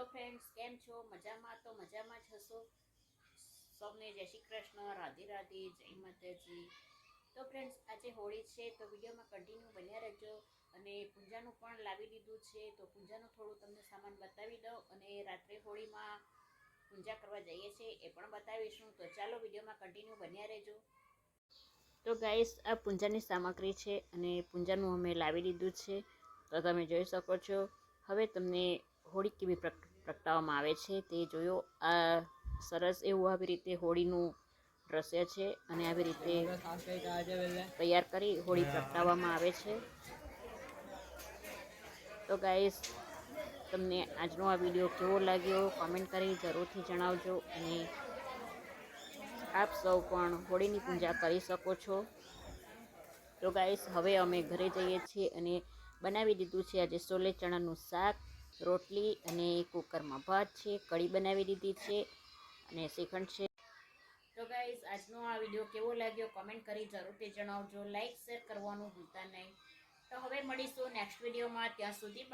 Hello friends કેમ છો? મજામાં? તો મજામાં જ સૌને જય શ્રી કૃષ્ણ, રાધે રાધે, જય માતાજી. તો ફ્રેન્ડ્સ આજે હોળી છે, તો વિડીયોમાં કન્ટિન્યુ બન્યા રહેજો. અને પૂજાનું પણ લાવી દીધું છે, તો પૂજાનું થોડું તમને સામાન બતાવી દઉં અને રાત્રે હોળીમાં પૂજા કરવા જઈએ છીએ એ પણ બતાવીશું. તો ચાલો વિડીયોમાં કન્ટિન્યુ બન્યા રહેજો. તો ગાઈસ આ પૂજાની સામગ્રી છે અને પૂજાનું અમે લાવી દીધું છે. તો તમે જોઈ શકો છો. હવે તમને હોળી કેવી પ્રગ- પ્રગટાવવામાં આવે છે તે જોયો. આ સરસ એવું આવી રીતે હોળીનું દ્રશ્ય છે અને આવી રીતે તૈયાર કરી હોળી પ્રગટાવવામાં આવે છે. તો ગાઈસ, તમને આજનો આ વીડિયો કેવો લાગ્યો કોમેન્ટ કરી જરૂરથી જણાવજો અને આપ સૌ પણ હોળીની પૂજા કરી શકો છો. તો ગાઈસ, હવે અમે ઘરે જઈએ છીએ અને બનાવી દીધું છે આજે સોલે ચણાનું શાક. રોટલી અને કુકરમાં ભાત છે, કઢી બનાવી દીધી છે અને શ્રીખંડ છે. તો ગાઈઝ આજનો આ વીડિયો કેવો લાગ્યો કોમેન્ટ કરી જરૂરથી જણાવજો. લાઈક, શેર કરવાનું ભૂલતા નહીં. તો હવે મળીશું નેક્સ્ટ વિડીયોમાં. ત્યાં સુધી.